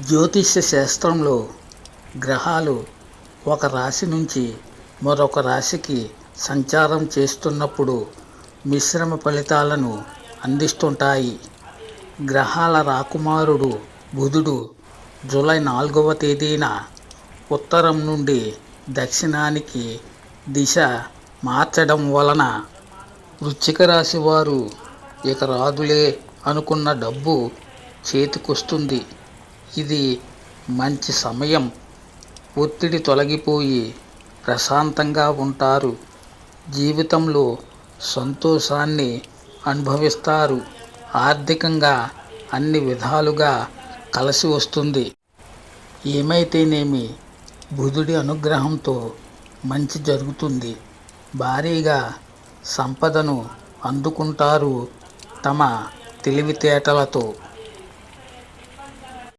జ్యోతిష్య శాస్త్రంలో గ్రహాలు ఒక రాశి నుంచి మరొక రాశికి సంచారం చేస్తున్నప్పుడు మిశ్రమ ఫలితాలను అందిస్తుంటాయి. గ్రహాల రాకుమారుడు బుధుడు జూలై నాలుగవ తేదీన ఉత్తరం నుండి దక్షిణానికి దిశ మార్చడం వలన వృశ్చిక రాశి వారు ఇక రాదులే అనుకున్న డబ్బు చేతికొస్తుంది. ఇది మంచి సమయం. ఒత్తిడి తొలగిపోయి ప్రశాంతంగా ఉంటారు. జీవితంలో సంతోషాన్ని అనుభవిస్తారు. ఆర్థికంగా అన్ని విధాలుగా కలిసి వస్తుంది. ఏమైతేనేమి? బుధుడి అనుగ్రహంతో మంచి జరుగుతుంది. భారీగా సంపదను అందుకుంటారు తమ తెలివితేటలతో.